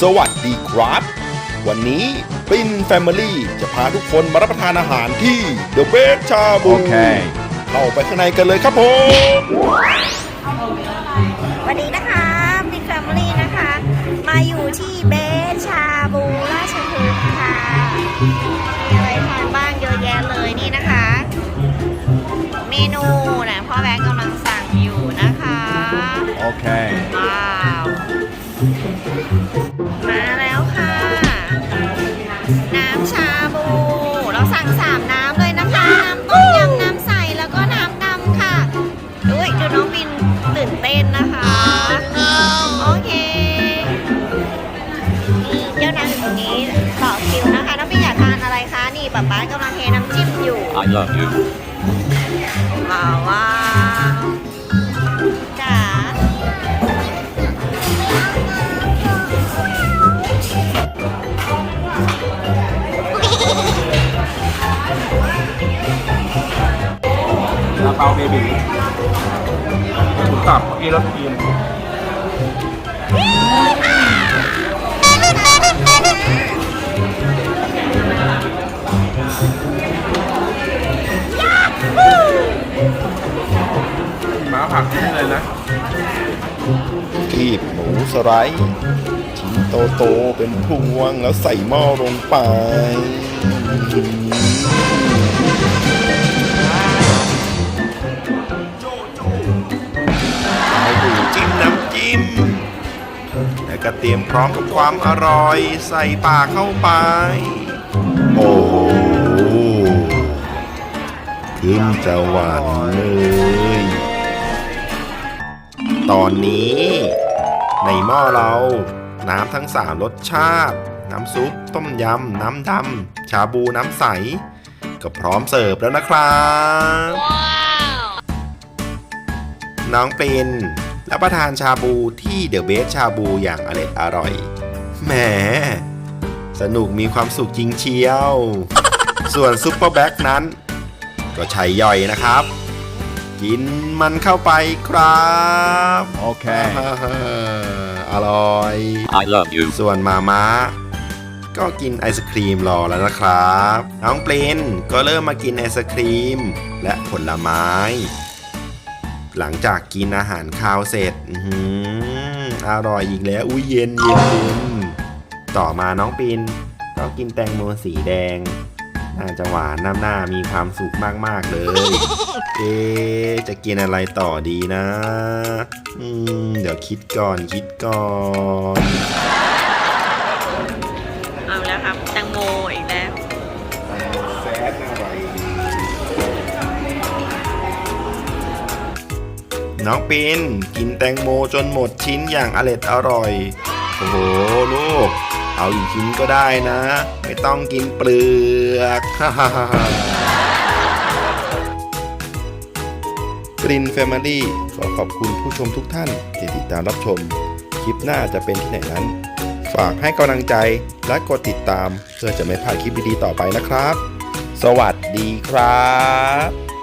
สวัสดีครับ วันนี้ปินแฟมิลี่จะพาทุกคนมารับประทานอาหารที่เดอะเบสชาบู Okay. เข้าไปข้างในกันเลยครับผม วันนี้นะคะบิ๊กแฟมิลี่นะคะ มาอยู่ที่เบสชาบูราชพฤกษ์ค่ะมีอะไรทานบ้างเยอะแยะเลยนี่นะคะ เมนูนะพ่อแบงค์กำลังสั่งอยู่นะคะ Okay. ว้าวมาแล้ว บู เราสั่งสามน้ำเลยนะคะ น้ำต้มยำน้ำใส แล้วก็น้ำดำค่ะด้วยดูน้องบินตื่นเต้นนะคะ โอเคนี่เจ้านางอยู่ตรงนี้ต่อคิวนะคะ น้องบินอยากทานอะไรคะ นี่ป๊าป๊ากำลังเทน้ำจิ้มอยู่ I love you. ว้าว ซาเปาเบบีหมูสับเมื่อกี้รสครีมหมาผักขึ้นเลยนะกีบหมูสไลด์ชิ้นโตๆเป็นพวงแล้วใส่หม้อลงไป ก็เตรียมพร้อมกับความอร่อยใส่ปากเข้าไป โอ้โหขึ้นจะหวานเลย ตอนนี้ ในหม้อเราน้ำทั้งสามรสชาติ น้ำซุป ต้มยำ น้ำดำ ชาบูน้ำใส ก็พร้อมเสิร์ฟแล้วนะครับ น้องปิน รับประทานชาบูที่เดอะเบสชาบูอย่างอร่อยอร่อยแหมสนุกมีความสุขจริงเชียว ส่วนซุปเปอร์แบ็กนั้น ก็ใช้ย่อยนะครับ กินมันเข้าไปครับ Okay. อร่อย I love you. ส่วนมาม้าก็กินไอศครีมรอแล้วนะครับ น้องปลินก็เริ่มมากินไอศครีม และผลไม้ หลังจากกินอาหารคาวเสร็จออร่อยอีกแล้ว อุ้ยเย็นเย็นเย็นต่อมาน้องปินก็กินแตงโมสีแดงน่าจะหวานน้ำหน้ามีความสุขมาก ๆ เลย เอ๊จะกินอะไรต่อดีนะ อืม เดี๋ยวคิดก่อนคิดก่อน น้องปินกินแตงโมจนหมดชิ้นอย่างอร็ดอร่อย โอ้โหลูก เอาอีกชิ้นก็ได้นะ ไม่ต้องกินเปลือกกรินแฟมิลี่ขอขอบคุณผู้ชมทุกท่านที่ติดตามรับชม คลิปหน้าจะเป็นที่ไหนนั้น ฝากให้กำลังใจและกดติดตาม เพื่อจะไม่พลาดคลิปดีๆต่อไปนะครับ สวัสดีครับ